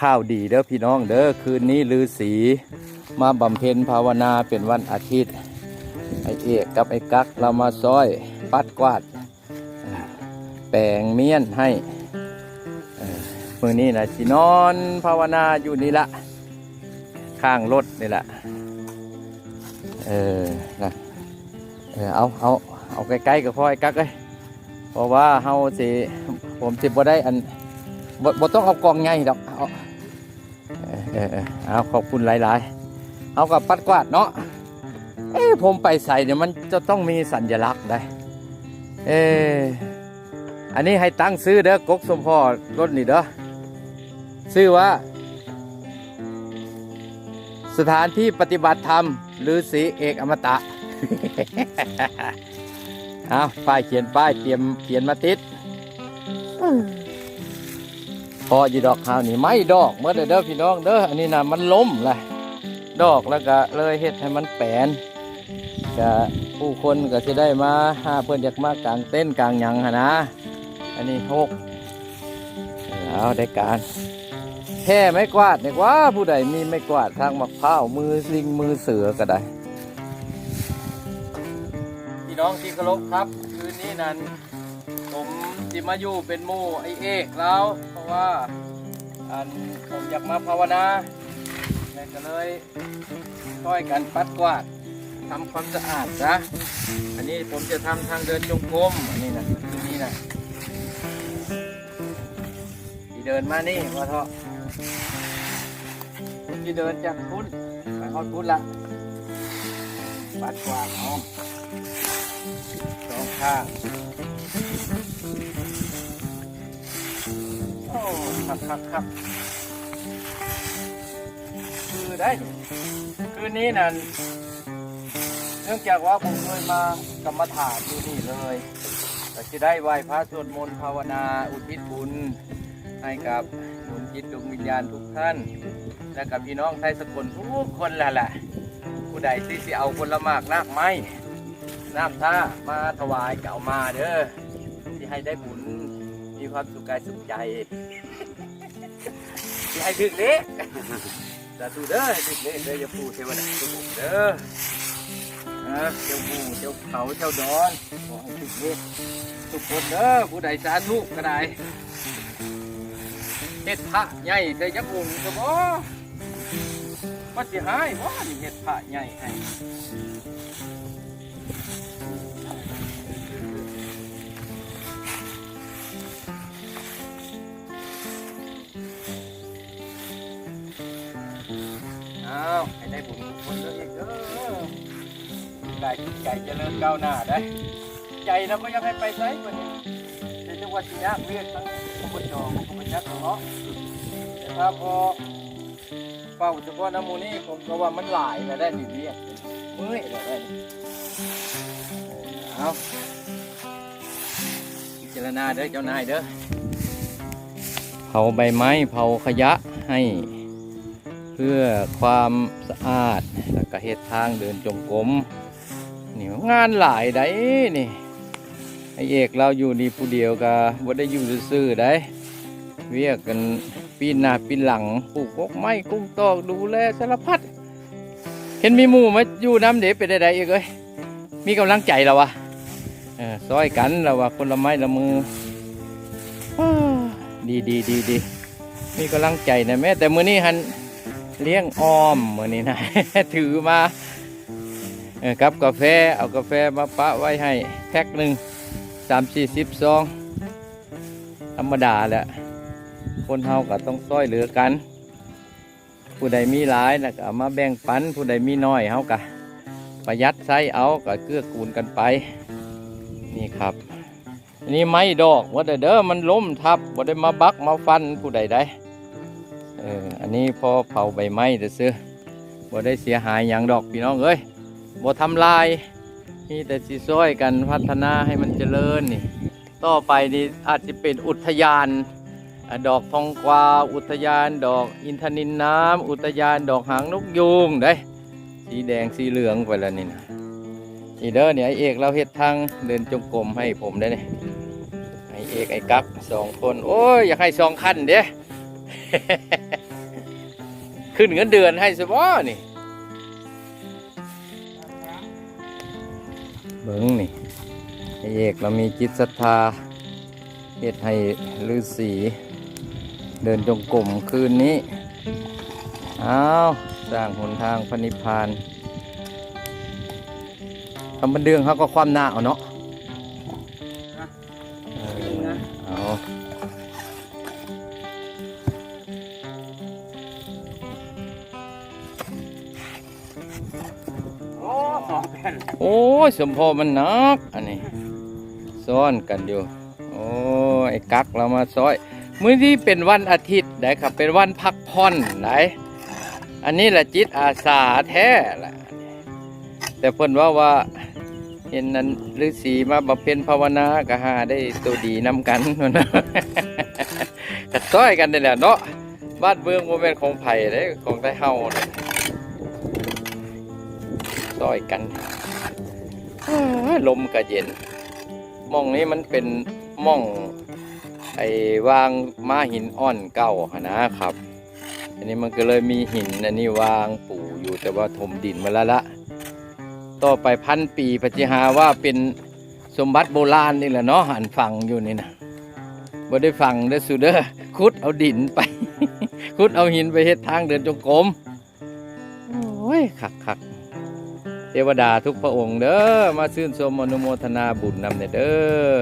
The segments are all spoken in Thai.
ข้าวดีเด้อพี่น้องเด้อคืนนี้ลือสีมาบำเพ็ญภาวนาเป็นวันอาทิตย์ ไอเอกกับไอกักเรามาซอย ปัดกวาด แปลงเมียนให้เอ่อมือนี้นะสินอนภาวนาอยู่นี่ละข้างรถนี่ละเออนะเออเอาเอาเอาใกล้ๆกับพ่อไอ้กักเลยเพราะว่าเฮาสิผมสิบ่ได้อันบ่ต้องเอากล่องใหญ่ดอก เอาเอเอาขอบคุณหลาย ๆ เอากับปัดกวาดเนาะเอ้ผมไปใส่เนี่ยมันจะต้องมีสัญลักษณ์ได้ เอออันนี้ให้ตั้งซื้อเด้อกกสมพ่อรถนี่เด้อซื้อว่า สถานที่ปฏิบัติธรรมหรือสีเอกอมตะเอาป้ายเขียนป้ายเตรียมเขียนมาติด พอจีดอกข้าวนี่ไม่ดอกเมื่อเด้อพี่น้องเด้ออันนี้นะมันล้มแหละดอกแล้วก็เลยเฮ็ดให้มันแปนก็ผู้คนก็จะได้มาหาเพื่อนอยากมากางเต้นกลางยังหนนะอันนี้หกเอาได้การแค่ไม่กวาดเนี่ยว่าผู้ใดมีไม่กวาดทางมะพร้าวมือลิงมือเสือก็ได้พี่น้องที่เคารพครับ คืนนี้นั้นผมจิมาอยู่เป็นหมู่ไอเอกแล้วเรา ว่า อันผมอยากมาภาวนาแล้วก็เลยช่วยกันปัดกวาดทำความสะอาดนะอันนี้ผมจะทำทางเดินจงกรมอันนี้นะที่นี่นะที่เดินมานี่พอเถอะที่เดินจากพุ้นไปฮอดพุ้นละปัดกวาดเอาสองข้าง ครับครับครับคือได้ คืนนี้นั่นเนื่องจากว่าผมเคยมากรรมฐานอยู่นี่เลยก็จะได้ไหว้พระสวดมนต์ภาวนาอุทิศบุญให้กับดวงจิตดวงวิญญาณทุกท่าน และกับพี่น้องไทยสกลทุกคนแหละแหละผู้ใดที่สิเอาคนละมากนาคไม้นาคท่ามาถวายเก่ามาเด้อที่ให้ได้บุญมีความสุขกายสุขใจ ที่ให้ถึกเล็กสาธุเด้อให้ถึกเล็กเด้ออย่าพูเทวดาทุกคนเด้อเจ้าผู้เจ้าเขาเจ้าดอนขอให้ทุกเฮ็ดทุกคนเด้อผู้ใดสาธุก็ได้เฮ็ดพระใหญ่ใส่ยักษ์องค์ก็บ่ก็สิหายบ่เฮ็ดพระใหญ่ให้ บุญทุกคนเด้อเอกเด้อได้ใจเจริญก้าวหน้าได้ใจเราก็ยังให้ไปไสกว่านี้แต่จังหวัดที่ยากเวียกทั้งขบวนจองขบวนยักษ์เนาะแต่ถ้าพอเฝ้าเฉพาะน้ำมูนี่ผมก็ว่ามันหลายแล้วได้นี่เรียเมื่อยแล้วได้นี่เออเอาพิจารณาเด้อเจ้านายเด้อเผาใบไม้เผาขยะให้ เพื่อความสะอาดแล้วก็เฮ็ดทางเดินจงกรมนี่งานหลายได้นี่ไอเอกเราอยู่นี่ผู้เดียวก็บ่ได้อยู่ซื่อๆได้เวียกกันปีนหน้าปีนหลังปลูกกกไม้กุ้งตอกดูแลสารพัดเห็นมีหมู่มาอยู่น้ำเด็เป็นได้ๆเอกเอ้ยมีกำลังใจแล้ววะเออซอยกันแล้ววะคนละไม้ละมืออดีดีดีดีมีกำลังใจนะแม่แต่มือนี้หัน เลี้ยงออมมือนี้นะ ถือมาเออครับกาแฟเอากาแฟมาปะไว้ให้แพ็คหนึ่งสามสี่สิบซองธรรมดาแหละคนเฮาก็ต้องซ้อยเหลือกัน ผู้ใดมีหลายนะก็มาแบ่งปัน ผู้ใดมีน้อยเฮาก็ประหยัดใช้เอาก็เกื้อกูลกันไป นี่ครับนี่ไม้ดอกว่าเด้อมันล้มทับว่าได้มาบักมาฟันผู้ใดได้ อออันนี้พอเผาใบไม้แต่ซื้อบ่ได้เสียหายอย่างดอกพี่น้องเอ้ยบ่ทำลาย มีแต่สิซ้อยกันพัฒนาให้มันเจริญนี่ ต่อไปนี่อาจจะเป็นอุทยานอดอกทองกวาอุทยานดอกอินทนินน้ำอุทยานดอกหางนกยูงได้ สีแดงสีเหลืองไปแล้วนี่นะนี่เด้อเนี่ยไอเอกเราเฮ็ดทางเดินจงกรมให้ผมได้เนี่ยไอเอกไอกักสองคน โอ้ยอยากให้สองขั้นเด้ ขึ้นเงินเดือนให้สบ่นี่ เบิ้งนี่ไอ้เอกเรามีจิตศรัทธาเฮ็ดให้ฤาษีเดินจงกรมคืนนี้อ้าวสร้างหนทางพระนิพพานคำบันเดืองเขาก็ความหน้าเอาเนาะ โอ้สองแผ่นโอ้ยสมพอมันนักอันนี้ซ้อนกันอยู่ โอ้ไอ้กักเรามาซอย มื้อนี้เป็นวันอาทิตย์ได้ครับ เป็นวันพักผ่อนไหนอันนี้แหละจิตอาสาแท้แหละแต่เพิ่นว่าว่าเห็นนั้นฤาษีมาบำเพ็ญภาวนาก็หาได้ตัวดีนำกันนะก็ซอยกันนี่แหละเนาะบ้านเมืองบ่แม่นของไผ่เด้ของไทเฮาเด้ ซอยกันลมก็เย็นม่องนี้มันเป็นม่องไอ้วางม้าหินอ่อนเก่าหั้นะครับ อันนี้มันก็เลยมีหินอันนี้วางปู่อยู่แต่ว่าถมดินมาแล้วละต่อไปพันปีปฏิหาว่าเป็นสมบัติโบราณนี่แหละเนาะหันฝังอยู่นี่นะบ่ได้ฝังเด้สุเด้อขุดเอาดินไปขุดเอาหินไปเฮ็ดทางเดินจงกรมโอ้ยคักคัก เทวดาทุกพระองค์เด้อมาชื่นชมอนุโมทนาบุญนำเด้อ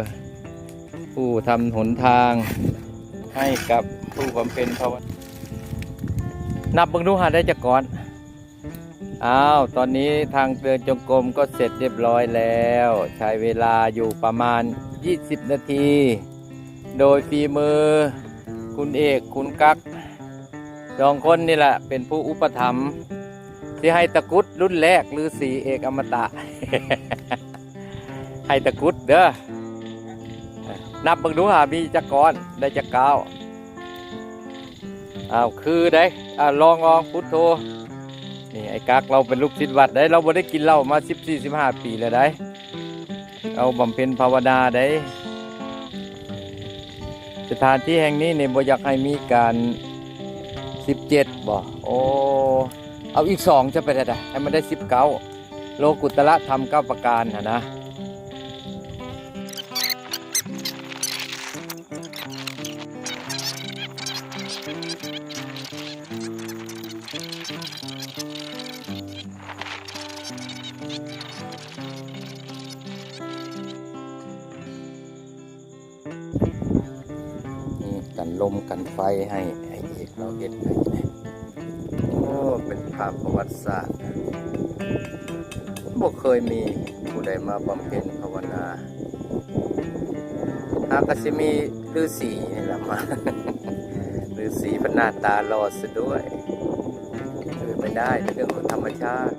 ผู้ทำหนทางให้กับผู้บำเพ็ญภาวนานับเบิ่งดูหาได้จักก่อน อ้าว ตอนนี้ทางเดินจงกรมก็เสร็จเรียบร้อยแล้ว ใช้เวลาอยู่ประมาณ 20 นาที โดยฝีมือ คุณเอก คุณกักสองคนนี่แหละ เป็นผู้อุปถัมภ์ ที่ให้ตะกรุดรุ่นแรกหรือสีเอกอมตะ ให้ตะกรุดเด้อนับเบิ่งดูหามีจักกรได้จักก้าวอ้าวคือได้อ่าลองลองพุทโธนี่ไอ้กักเราเป็นลูกศิษย์วัดได้เราบ่ได้กินเหล้ามา14 15ปีแล้วได้เอาบำเพ็ญภาวนาได้ สถานที่แห่งนี้เนี่ยบ่อยากให้มีการ17บ่โอ้ เอาอีกสองจะไปได้ให้มันได้19โลกุตละธรรมเก้าประการนะนะนี่กันลมกันไฟให้ไอ้เอกเราเห็นให้ เป็นภาพประวัติศาสตร์บ่เคยมีผู้ใดมาบำเพ็ญภาวนาอากาสิมีฤาษีนี่แหละมาฤาษีพนาตาหลอดซะด้วยเออไม่ได้เป็นเรื่องของธรรมชาติ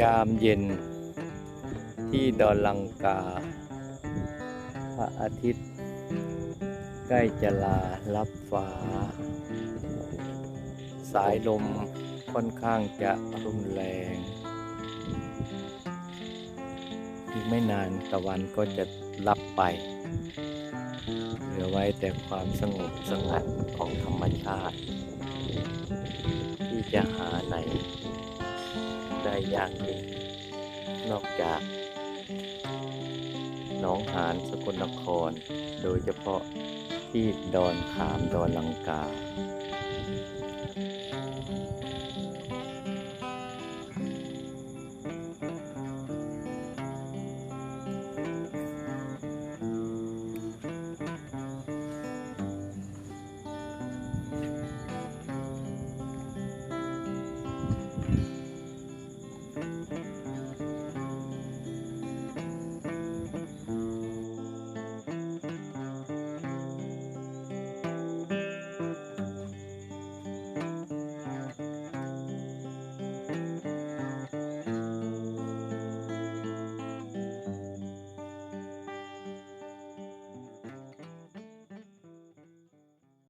ยามเย็น ที่ดอนลังกา พระอาทิตย์ ใกล้จะลาลับฟ้า สายลมค่อนข้างจะรุนแรง อีกไม่นานตะวันก็จะลับไป เหลือไว้แต่ความสงบสงัดของธรรมชาติ ได้ยากเย็นนอกจากหน้องหานสกลนคร โดยเฉพาะที่ดอนขามดอนลังกา